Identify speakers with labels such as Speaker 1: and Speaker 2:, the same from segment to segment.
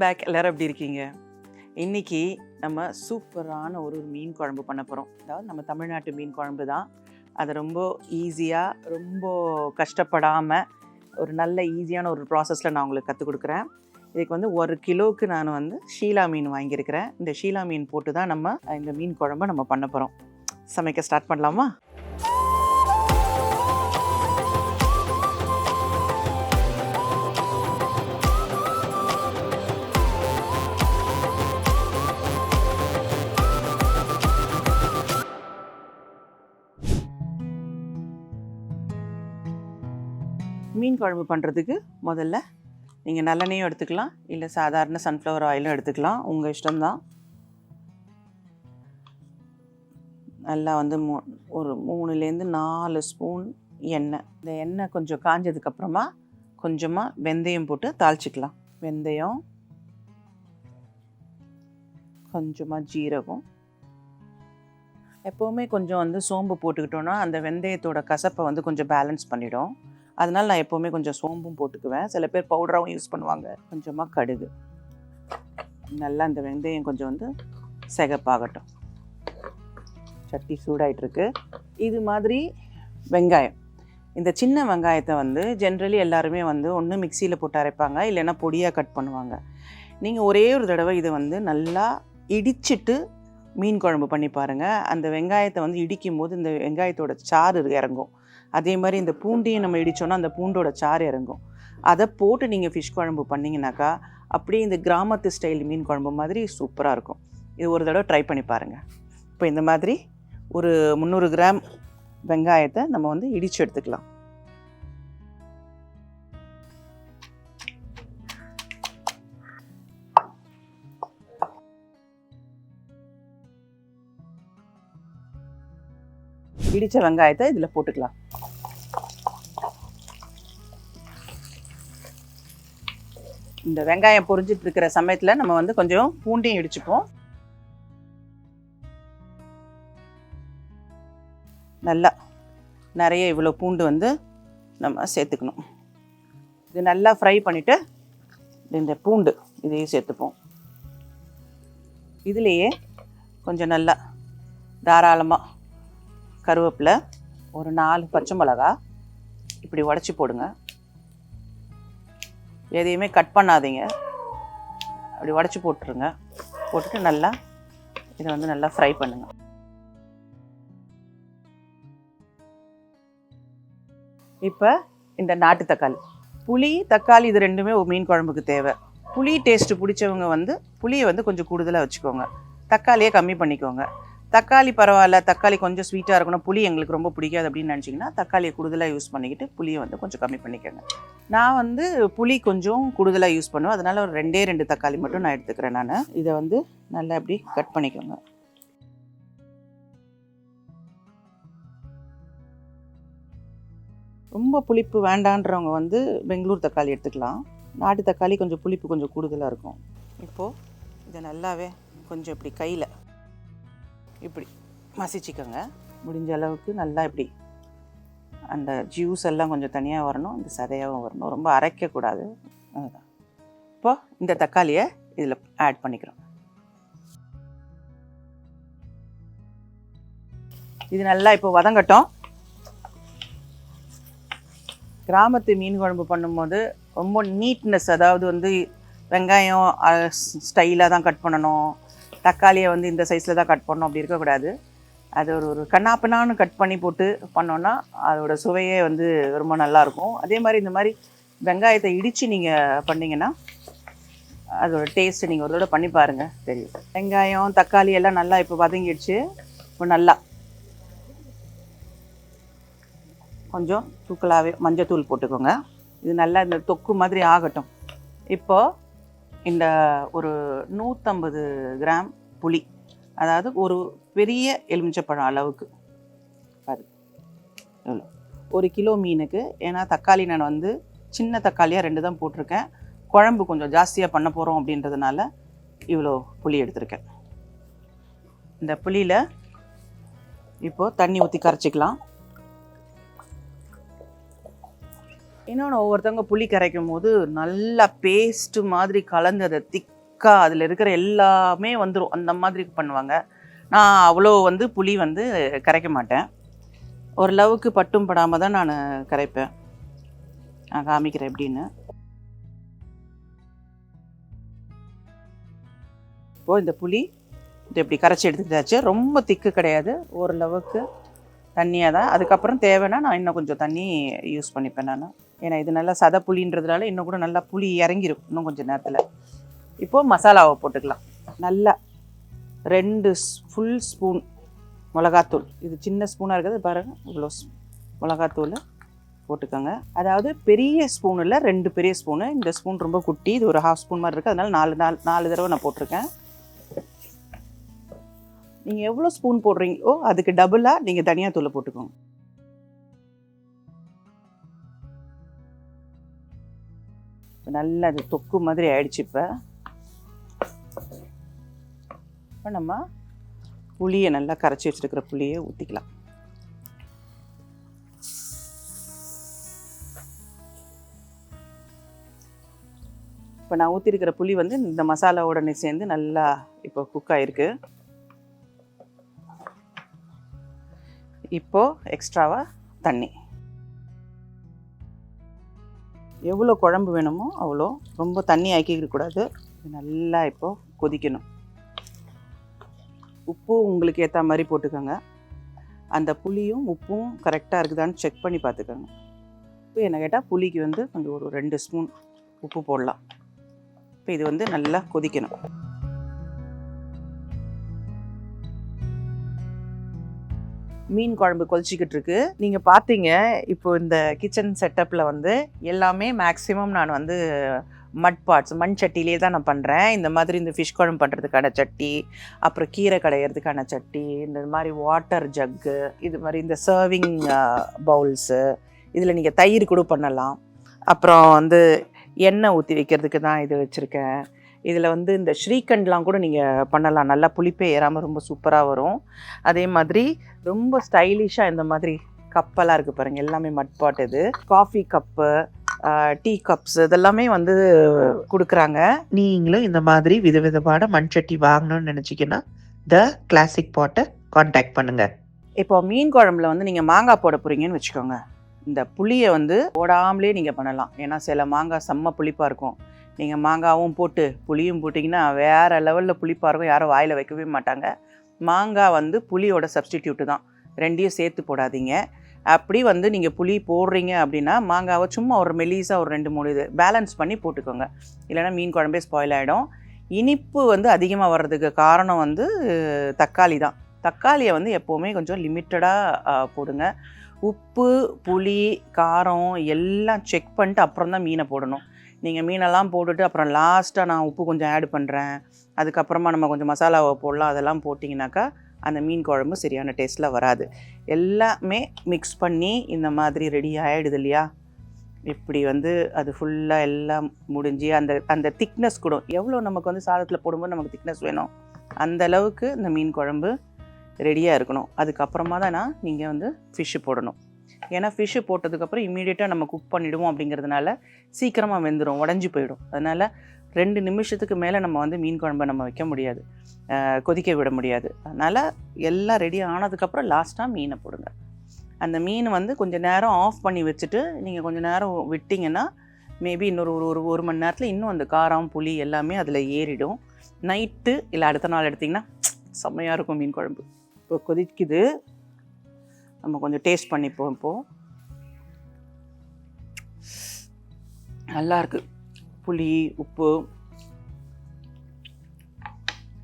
Speaker 1: Welcome back எல்லாரும் எப்படி இருக்கீங்க? இன்னைக்கு நம்ம சூப்பரான ஒரு மீன் குழம்பு பண்ண போகிறோம் அதாவது நம்ம தமிழ்நாட்டு மீன் குழம்பு தான். அதை ரொம்ப ஈஸியாக ரொம்ப கஷ்டப்படாமல் ஒரு நல்ல ஈஸியான ஒரு ப்ராசஸில் நான் உங்களுக்கு கற்றுக் கொடுக்குறேன். இதுக்கு வந்து ஒரு கிலோவுக்கு நான் வந்து ஷீலா மீன் வாங்கியிருக்கிறேன். இந்த ஷீலா மீன் போட்டு தான் நம்ம இந்த மீன் குழம்பு நம்ம பண்ண போகிறோம் சமைக்க ஸ்டார்ட் பண்ணலாமா? மீன் குழம்பு பண்ணுறதுக்கு முதல்ல நீங்கள் நல்லெண்ணையும் எடுத்துக்கலாம். இல்லை சாதாரண சன்ஃப்ளவர் ஆயிலும் எடுத்துக்கலாம். உங்கள் இஷ்டம்தான். நல்லா வந்து மூ ஒரு மூணுலேருந்து நாலு ஸ்பூன் எண்ணெய். இந்த எண்ணெய் கொஞ்சம் காஞ்சதுக்கப்புறமா கொஞ்சமாக வெந்தயம் போட்டு தாளிச்சிக்கலாம். வெந்தயம் கொஞ்சமாக ஜீரகம். எப்போவுமே கொஞ்சம் வந்து சோம்பு போட்டுக்கிட்டோன்னா அந்த வெந்தயத்தோட கசப்பை வந்து கொஞ்சம் பேலன்ஸ் பண்ணிடும். அதனால் நான் எப்போவுமே கொஞ்சம் சோம்பும் போட்டுக்குவேன். சில பேர் பவுடராகவும் யூஸ் பண்ணுவாங்க. கொஞ்சமாக கடுகு. நல்லா இந்த வெந்தயம் கொஞ்சம் வந்து சிகப்பாகட்டும். சட்டி சூடாயிட்டுருக்கு. இது மாதிரி வெங்காயம். இந்த சின்ன வெங்காயத்தை வந்து ஜென்ரலி எல்லாருமே வந்து ஒன்று மிக்சியில் போட்டு அரைப்பாங்க. இல்லைன்னா பொடியாக கட் பண்ணுவாங்க. நீங்கள் ஒரே ஒரு தடவை இதை வந்து நல்லா இடிச்சிட்டு மீன் குழம்பு பண்ணி பாருங்கள் அந்த வெங்காயத்தை வந்து இடிக்கும் போது இந்த வெங்காயத்தோட சாறு இறங்கும். அதே மாதிரி இந்த பூண்டையும் நம்ம இடித்தோன்னா அந்த பூண்டோட சாறு இறங்கும். அதை போட்டு நீங்கள் ஃபிஷ் குழம்பு பண்ணிங்கனாக்கா அப்படியே இந்த கிராமத்து ஸ்டைல் மீன் குழம்பு மாதிரி சூப்பராக இருக்கும். இது ஒரு தடவை ட்ரை பண்ணி பாருங்கள் இப்போ இந்த மாதிரி ஒரு முந்நூறு கிராம் வெங்காயத்தை நம்ம வந்து இடித்து எடுத்துக்கலாம். இடித்த வெங்காயத்தை இதில் போட்டுக்கலாம். இந்த வெங்காயம் பொரிஞ்சிட்டு இருக்கிற சமயத்தில் நம்ம வந்து கொஞ்சம் பூண்டையும் இடிச்சுப்போம். நல்லா நிறைய இவ்வளோ பூண்டு வந்து நம்ம சேர்த்துக்கணும். இது நல்லா ஃப்ரை பண்ணிவிட்டு இந்த பூண்டு இதையும் சேர்த்துப்போம். இதுலேயே கொஞ்சம் நல்லா தாராளமாக கருவேப்பிலை ஒரு நாலு பச்சை மிளகா இப்படி உடச்சி போடுங்க. எதையுமே கட் பண்ணாதீங்க. அப்படி உடச்சி போட்டுருங்க. போட்டுட்டு நல்லா இதை வந்து நல்லா ஃப்ரை பண்ணுங்க. இப்போ இந்த நாட்டு தக்காளி. புளி தக்காளி இது ரெண்டுமே மீன் குழம்புக்கு தேவை. புளி டேஸ்ட்டு பிடிச்சவங்க வந்து புளியை வந்து கொஞ்சம் கூடுதலாக வச்சுக்கோங்க. தக்காளியை கம்மி பண்ணிக்கோங்க. தக்காளி பரவாயில்ல தக்காளி கொஞ்சம் ஸ்வீட்டாக இருக்கணும். புளி எங்களுக்கு ரொம்ப பிடிக்காது அப்படின்னு நினச்சிங்கன்னா தக்காளியை கூடுதலாக யூஸ் பண்ணிக்கிட்டு புளியை வந்து கொஞ்சம் கம்மி பண்ணிக்கோங்க. நான் வந்து புளி கொஞ்சம் கூடுதலாக யூஸ் பண்ணுவேன். அதனால் ஒரு ரெண்டே ரெண்டு தக்காளி மட்டும் நான் எடுத்துக்கிறேன் நான். இதை வந்து நல்லா இப்படி கட் பண்ணிக்கோங்க. ரொம்ப புளிப்பு வேண்டான்றவங்க வந்து பெங்களூர் தக்காளி எடுத்துக்கலாம். நாட்டு தக்காளி கொஞ்சம் புளிப்பு கொஞ்சம் கூடுதலாக இருக்கும். இப்போது இதை நல்லாவே கொஞ்சம் இப்படி கையில் இப்படி மசிச்சுக்கோங்க. முடிஞ்ச அளவுக்கு நல்லா இப்படி அந்த ஜூஸ் எல்லாம் கொஞ்சம் தனியாக வரணும் இந்த சதையாகவும் வரணும். ரொம்ப அரைக்கக்கூடாது. அதுதான் இப்போ இந்த தக்காளியை இதில் ஆட் பண்ணிக்கிறோம். இது நல்லா இப்போ வதங்கட்டும். கிராமத்து மீன் குழம்பு பண்ணும்போது ரொம்ப நீட்னஸ் அதாவது வந்து வெங்காயம் ஸ்டைலாக தான் கட் பண்ணணும். தக்காளியை வந்து இந்த சைஸில் தான் கட் பண்ணோம் அப்படி இருக்கக்கூடாது. அது ஒரு ஒரு கண்ணாப்பினான்னு கட் பண்ணி போட்டு பண்ணோன்னா அதோட சுவையே வந்து ரொம்ப நல்லாயிருக்கும். அதே மாதிரி இந்த மாதிரி வெங்காயத்தை இடித்து நீங்கள் பண்ணிங்கன்னா அதோட டேஸ்ட்டு நீங்கள் ஒரு தடவை பண்ணி பாருங்கள் தெரியும். வெங்காயம் தக்காளி எல்லாம் நல்லா இப்போ வதங்கிடுச்சு. இப்போ நல்லா கொஞ்சம் தூக்கலாகவே மஞ்சத்தூள் போட்டுக்கோங்க. இது நல்லா இந்த தொக்கு மாதிரி ஆகட்டும். இப்போது இந்த ஒரு நூற்றம்பது கிராம் புளி அதாவது ஒரு பெரிய எலுமிச்சப்பழம் அளவுக்கு. பாரு. எவ்வளோ ஒரு கிலோ மீனுக்கு ஏன்னா தக்காளி நான் வந்து சின்ன தக்காளியாக ரெண்டு தான் போட்டிருக்கேன். குழம்பு கொஞ்சம் ஜாஸ்தியாக பண்ண போகிறோம் அப்படின்றதுனால இவ்வளோ புளி எடுத்திருக்கேன். இந்த புளியில் இப்போது தண்ணி ஊற்றி கரைச்சிக்கலாம். இன்னொன்று ஒவ்வொருத்தவங்க புளி கரைக்கும் போது நல்லா பேஸ்ட்டு மாதிரி கலந்து அதை திக்காக அதில் இருக்கிற எல்லாமே வந்துடும் அந்த மாதிரி பண்ணுவாங்க. நான் அவ்வளோ வந்து புளி வந்து கரைக்க மாட்டேன். ஓரளவுக்கு பட்டும் படாமல் தான் நான் கரைப்பேன். நான் காமிக்கிறேன் எப்படின்னு. இப்போது இந்த புளி இது இப்படி கரைச்சி எடுத்துக்கிட்டாச்சு. ரொம்ப திக்கு கிடையாது. ஓரளவுக்கு தண்ணியாக தான். அதுக்கப்புறம் தேவைன்னா நான் இன்னும் கொஞ்சம் தண்ணி யூஸ் பண்ணிப்பேன் நான். ஏன்னா இது நல்லா சத புளின்றதுனால இன்னும் கூட நல்லா புளி இறங்கிரும் இன்னும் கொஞ்சம் நேரத்தில். இப்போது மசாலாவை போட்டுக்கலாம். நல்லா ரெண்டு ஃபுல் ஸ்பூன் மிளகாத்தூள். இது சின்ன ஸ்பூனாக இருக்கிறது பாருங்கள் இவ்வளோ மிளகாத்தூள் போட்டுக்கோங்க. அதாவது பெரிய ஸ்பூனில் ரெண்டு பெரிய ஸ்பூனு இந்த ஸ்பூன் ரொம்ப குட்டி இது ஒரு ஹாஃப் ஸ்பூன் மாதிரி இருக்குது அதனால் நாலு நாலு நாலு தடவை நான் போட்டிருக்கேன். நீங்கள் எவ்வளோ ஸ்பூன் போடுறீங்களோ அதுக்கு டபுளாக நீங்கள் தனியாக தூளை போட்டுக்கோங்க. இப்போ நல்லா அது தொக்கு மாதிரி ஆயிடுச்சு இப்போ. இப்போ நம்ம புளியை நல்லா கரைச்சி வச்சிருக்கிற புளியை ஊற்றிக்கலாம் இப்போ நான் ஊற்றிருக்கிற புளி வந்து இந்த மசாலாவோடனே சேர்ந்து நல்லா இப்போ குக் ஆகிருக்கு இப்போது எக்ஸ்ட்ராவாக தண்ணி. எவ்வளோ குழம்பு வேணுமோ அவ்வளோ. ரொம்ப தண்ணி ஆக்கிக்கக்கூடாது நல்லா இப்போ கொதிக்கணும். உப்பு உங்களுக்கு ஏற்ற மாதிரி போட்டுக்கோங்க. அந்த புளியும் உப்பும் கரெக்டாக இருக்குதான்னு செக் பண்ணி பார்த்துக்கோங்க. இப்போ என்ன கேட்டால் புளிக்கு வந்து கொஞ்சம் ஒரு ரெண்டு ஸ்பூன் உப்பு போடலாம். இப்போ இது வந்து நல்லா கொதிக்கணும். மீன் குழம்பு கொதிச்சிக்கிட்டு இருக்கு. நீங்கள் பார்த்தீங்க இப்போ இந்த கிச்சன் செட்டப்பில் வந்து எல்லாமே மேக்ஸிமம் நான் வந்து மட் பாட்ஸ் மண் சட்டிலே தான் நான் பண்ணுறேன் இந்த மாதிரி இந்த ஃபிஷ் குழம்பு பண்ணுறதுக்கான சட்டி அப்புறம் கீரை கடையிறதுக்கான சட்டி இந்த மாதிரி வாட்டர் ஜக்கு இது மாதிரி இந்த சர்விங் பவுல்ஸு இதில் நீங்கள் தயிர் கூட பண்ணலாம். அப்புறம் வந்து எண்ணெய் ஊற்றி வைக்கிறதுக்கு தான் இது வச்சுருக்கேன். இதில் வந்து இந்த ஸ்ரீகண்ட்லாம் கூட நீங்கள் பண்ணலாம். நல்லா புளிப்பே ஏறாமல் ரொம்ப சூப்பராக வரும். அதே மாதிரி ரொம்ப ஸ்டைலிஷாக இந்த மாதிரி கப்பெல்லாம் இருக்குது பாருங்கள் எல்லாமே மட் பாட் இது காஃபி கப்பு டீ கப்ஸ் இதெல்லாமே வந்து கொடுக்குறாங்க.
Speaker 2: நீங்களும் இந்த மாதிரி விதவிதமான மண் சட்டி வாங்கணும்னு நினைச்சீங்கன்னா த கிளாசிக் பாட்டை காண்டாக்ட் பண்ணுங்க.
Speaker 1: இப்போ மீன் குழம்புல வந்து நீங்கள் மாங்காய் போட போகிறீங்கன்னு வச்சுக்கோங்க. இந்த புளியை வந்து போடாமலே நீங்கள் பண்ணலாம். ஏன்னா சில மாங்காய் செம்ம புளிப்பாக இருக்கும். நீங்கள் மாங்காவும் போட்டு புளியும் போட்டிங்கன்னா வேறு லெவலில் புளிப்பாக இருக்கும் யாரும் வாயில் வைக்கவே மாட்டாங்க. மாங்காய் வந்து புளியோட சப்ஸ்டிடியூட்டு தான். ரெண்டையும் சேர்த்து போடாதீங்க. அப்படி வந்து நீங்கள் புளி போடுறீங்க அப்படின்னா மாங்காவை சும்மா ஒரு மெலீஸாக ஒரு ரெண்டு மூணு இது பேலன்ஸ் பண்ணி போட்டுக்கோங்க. இல்லைன்னா மீன் குழம்பே ஸ்பாயில் ஆகிடும் இனிப்பு வந்து அதிகமாக வர்றதுக்கு காரணம் வந்து தக்காளி தான். தக்காளியை வந்து எப்போவுமே கொஞ்சம் லிமிட்டடாக போடுங்க. உப்பு புளி காரம் எல்லாம் செக் பண்ணிட்டு அப்புறம் தான் மீனை போடணும். நீங்கள் மீனெல்லாம் போட்டுட்டு அப்புறம் லாஸ்ட்டாக நான் உப்பு கொஞ்சம் ஆட் பண்ணுறேன் அதுக்கப்புறமா நம்ம கொஞ்சம் மசாலாவை போடலாம். அதெல்லாம் போட்டிங்கனாக்கா அந்த மீன் குழம்பு சரியான டேஸ்ட்டில் வராது. எல்லாமே மிக்ஸ் பண்ணி இந்த மாதிரி ரெடி ஆகிடுது இல்லையா? இப்படி வந்து அது ஃபுல்லாக எல்லாம் முடிஞ்சு அந்த அந்த திக்னஸ் கூட எவ்வளோ நமக்கு வந்து சாதத்தில் போடும்போது நமக்கு திக்னஸ் வேணும்? அந்த அளவுக்கு இந்த மீன் குழம்பு ரெடியாக இருக்கணும். அதுக்கப்புறமா தான் நான் நீங்கள் வந்து ஃபிஷ்ஷு போடணும். ஏன்னா ஃபிஷ்ஷு போட்டதுக்கப்புறம் இம்மீடியட்டாக நம்ம குக் பண்ணிவிடுவோம் அப்படிங்கிறதுனால சீக்கிரமாக வெந்துடும் உடஞ்சி போயிடும். அதனால் ரெண்டு நிமிஷத்துக்கு மேலே நம்ம வந்து மீன் குழம்பை நம்ம வைக்க முடியாது. கொதிக்க விட முடியாது. அதனால் எல்லாம் ரெடி ஆனதுக்கப்புறம் லாஸ்ட்டாக மீனை போடுங்க. அந்த மீன் வந்து கொஞ்சம் நேரம் ஆஃப் பண்ணி வச்சுட்டு நீங்கள் கொஞ்சம் நேரம் விட்டிங்கன்னா மேபி இன்னொரு ஒரு ஒரு ஒரு மணி நேரத்தில் இன்னும் அந்த காரம் புளி எல்லாமே அதில் ஏறிடும். நைட்டு இல்லை அடுத்த நாள் எடுத்திங்கன்னா செம்மையாக இருக்கும் மீன் குழம்பு. இப்போ கொதிக்குது. நம்ம கொஞ்சம் டேஸ்ட் பண்ணிப்போம் இப்போது நல்லாயிருக்கு புளி உப்பு.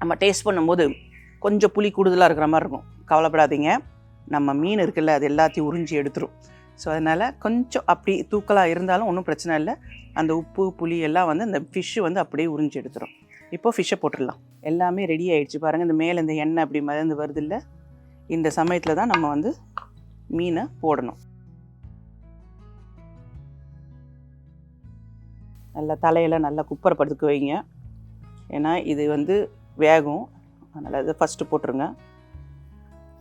Speaker 1: நம்ம டேஸ்ட் பண்ணும்போது கொஞ்சம் புளி கூடுதலாக இருக்கிற மாதிரி இருக்கும். கவலைப்படாதீங்க. நம்ம மீன் இருக்குல்ல அது எல்லாத்தையும் உறிஞ்சி எடுத்துரும். ஸோ அதனால் கொஞ்சம் அப்படி தூக்கலாக இருந்தாலும் ஒன்றும் பிரச்சனை இல்லை. அந்த உப்பு புளி எல்லாம் வந்து அந்த ஃபிஷ்ஷு வந்து அப்படியே உறிஞ்சி எடுத்துரும். இப்போ ஃபிஷ்ஷை போட்டுடலாம். எல்லாமே ரெடி ஆகிடுச்சு பாருங்கள் இந்த மேலே இந்த எண்ணெய் அப்படி மறந்து வருது இல்லை? இந்த சமயத்தில் தான் நம்ம வந்து மீனை போடணும். நல்லா தலையில் நல்லா குப்பரை படுத்துக்க வைங்க. ஏன்னா இது வந்து வேகும். அதனால் இதை ஃபஸ்ட்டு போட்டுருங்க.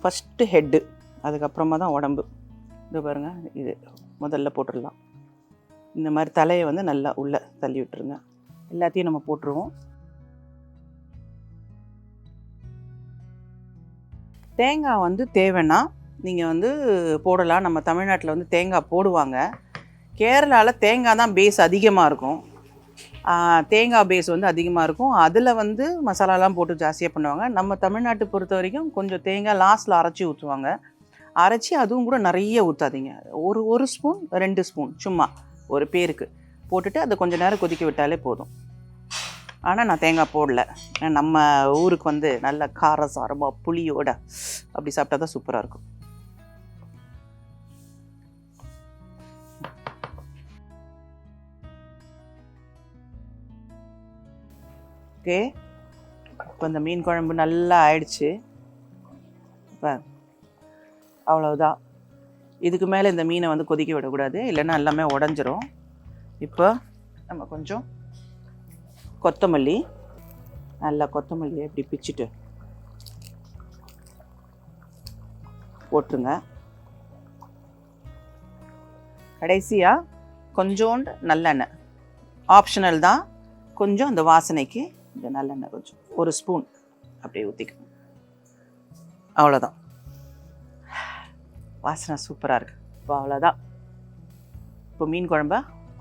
Speaker 1: ஃபஸ்ட்டு ஹெட்டு அதுக்கப்புறமா தான் உடம்பு. இது பாருங்கள் இது முதல்ல போட்டுடலாம். இந்த மாதிரி தலையை வந்து நல்லா உள்ளே தள்ளி விட்டுருங்க. எல்லாத்தையும் நம்ம போட்டுருவோம். தேங்காய் வந்து தேவைன்னா நீங்கள் வந்து போடலாம். நம்ம தமிழ்நாட்டில் வந்து தேங்காய் போடுவாங்க. கேரளாவில் தேங்காய் தான் பேஸ் அதிகமாக இருக்கும். தேங்காய் பேஸ் வந்து அதிகமாக இருக்கும். அதில் வந்து மசாலாலாம் போட்டு ஜாஸ்தியாக பண்ணுவாங்க. நம்ம தமிழ்நாட்டை பொறுத்த வரைக்கும் கொஞ்சம் தேங்காய் லாஸ்ட்டில் அரைச்சி ஊற்றுவாங்க அரைச்சி அதுவும் கூட நிறைய ஊற்றாதீங்க ஒரு ஒரு ஸ்பூன் ரெண்டு ஸ்பூன் சும்மா ஒரு பேருக்கு. போட்டுட்டு அதை கொஞ்சம் நேரம் கொதிக்க விட்டாலே போதும். ஆனால் நான் தேங்காய் போடல. நம்ம ஊருக்கு வந்து நல்ல கார சாரமாக புளியோட அப்படி சாப்பிட்டா தான் சூப்பராக இருக்கும். ஓகே இப்போ இந்த மீன் குழம்பு நல்லா ஆயிடுச்சு. இப்போ அவ்வளவுதான். இதுக்கு மேலே இந்த மீனை வந்து கொதிக்க விடக்கூடாது. இல்லைன்னா எல்லாமே உடஞ்சிரும். இப்போ நம்ம கொஞ்சம் கொத்தமல்லி நல்லா கொத்தமல்லியை இப்படி பிச்சுட்டு போட்டுருங்க. கடைசியாக கொஞ்சோண்டு நல்லெண்ணெய். ஆப்ஷனல் தான். கொஞ்சம் அந்த வாசனைக்கு இந்த நல்லெண்ணெய் கொஞ்சம். ஒரு ஸ்பூன் அப்படியே ஊற்றிக்கணும் அவ்வளோதான் வாசனை சூப்பராக இருக்குது இப்போ அவ்வளோதான் இப்போ மீன் குழம்ப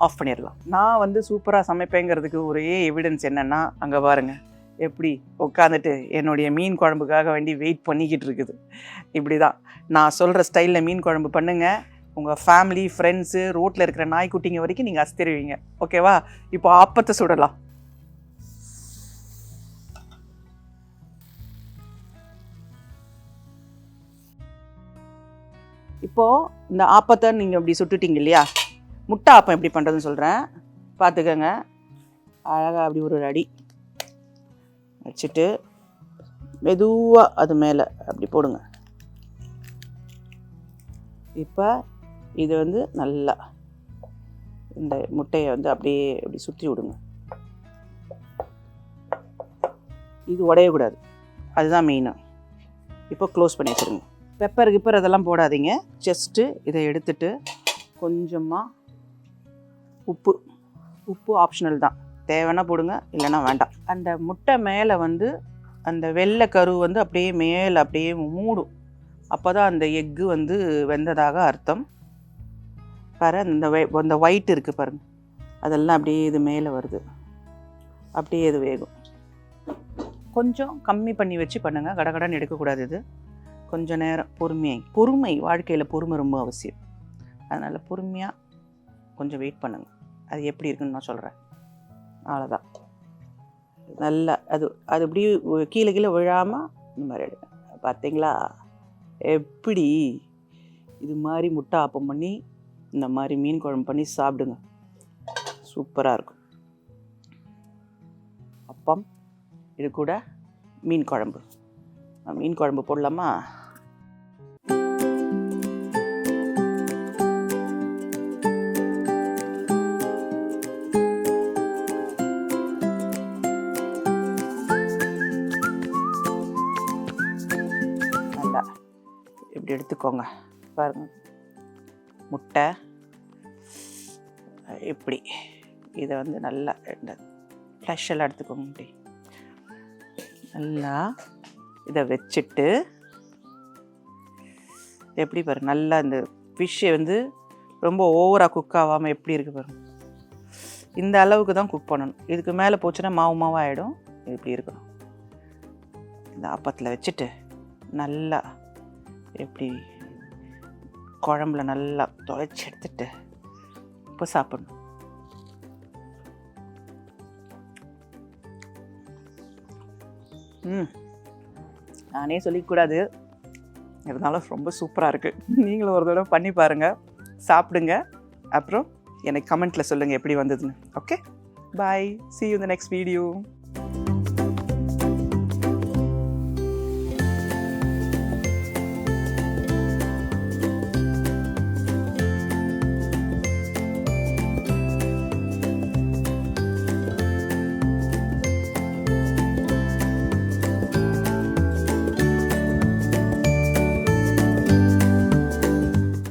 Speaker 1: ஆஃப் பண்ணிடலாம். நான் வந்து சூப்பராக சமைப்பேங்கிறதுக்கு ஒரே எவிடன்ஸ் என்னென்னா அங்கே பாருங்கள் எப்படி உட்காந்துட்டு என்னுடைய மீன் குழம்புக்காக வேண்டி வெயிட் பண்ணிக்கிட்டு இருக்குது. இப்படி தான் நான் சொல்கிற ஸ்டைலில் மீன் குழம்பு பண்ணுங்கள் உங்கள் ஃபேமிலி ஃப்ரெண்ட்ஸு ரோட்டில் இருக்கிற நாய்க்குட்டிங்க வரைக்கும் நீங்கள் அஸ்தருவீங்க ஓகேவா இப்போ ஆப்பத்தை சுடலாம். இப்போது இந்த ஆப்பத்தை நீங்கள் இப்படி சுட்டுட்டீங்க இல்லையா? முட்டை ஆப்பம் எப்படி பண்ணுறதுன்னு சொல்கிறேன் பார்த்துக்கோங்க. அழகாக அப்படி ஒரு அடி வச்சுட்டு மெதுவாக அது மேலே அப்படி போடுங்க. இப்போ இது வந்து நல்லா இந்த முட்டையை வந்து அப்படியே அப்படி சுற்றி விடுங்க. இது உடையக்கூடாது. அதுதான் மெயினாக இப்போ க்ளோஸ் பண்ணி வச்சுருங்க. பெப்பர் கிப்பர் அதெல்லாம் போடாதீங்க. ஜஸ்ட்டு இதை எடுத்துட்டு கொஞ்சமாக உப்பு. உப்பு ஆப்ஷனல் தான். தேவைன்னா போடுங்க இல்லைன்னா வேண்டாம். அந்த முட்டை மேலே வந்து அந்த வெள்ளை கரு வந்து அப்படியே மேலே அப்படியே மூடும். அப்போ தான் அந்த எக்கு வந்து வெந்ததாக அர்த்தம். பாரு அந்த வெ அந்த ஒயிட் இருக்குது பாருங்க. அதெல்லாம் அப்படியே இது மேலே வருது. அப்படியே இது வேகும். கொஞ்சம் கம்மி பண்ணி வச்சு பண்ணுங்கள் கடகடன்னு எடுக்கக்கூடாது இது. கொஞ்ச நேரம் பொறுமையை பொறுமை வாழ்க்கையில் பொறுமை ரொம்ப அவசியம். அதனால் பொறுமையாக கொஞ்சம் வெயிட் பண்ணுங்கள் அது எப்படி இருக்குன்னு நான் சொல்கிறேன் அவ்வளோதான் நல்லா அது அது எப்படி கீழே கீழே விழாமல் இந்த மாதிரி எடுங்க. பார்த்தீங்களா? எப்படி இது மாதிரி முட்டை ஆப்பம் பண்ணி இந்த மாதிரி மீன் குழம்பு பண்ணி சாப்பிடுங்க. சூப்பராக இருக்கும். அப்பம் இது கூட மீன் குழம்பு. மீன் குழம்பு போடலாமா? எடுத்துக்கோங்க. பாருங்க. முட்டை. இப்படி. இதை வந்து நல்லா இந்த ஃப்ளஷ் எல்லாம் எடுத்துக்கோங்க இப்படி நல்லா இதை வச்சுட்டு எப்படி பாரு நல்லா இந்த ஃபிஷ்ஷை வந்து ரொம்ப ஓவராக குக் ஆகாமல் எப்படி இருக்குது பாருங்க. இந்த அளவுக்கு தான் குக் பண்ணணும். இதுக்கு மேலே போச்சுன்னா மாவு மாவாக ஆகிடும் இது இப்படி இருக்கணும். இந்த அப்பத்தில் வச்சுட்டு நல்லா எப்படி குழம்புல நல்லா துவைச்சி எடுத்துட்டு இப்போ சாப்பிடணும். ம். நானே சொல்லிக்கூடாது. இருந்தாலும் ரொம்ப சூப்பராக இருக்குது நீங்களும் ஒரு தடவை பண்ணி பாருங்கள் சாப்பிடுங்க. அப்புறம் எனக்கு கமெண்ட்டில் சொல்லுங்கள் எப்படி வந்ததுன்னு. Okay bye see you the next video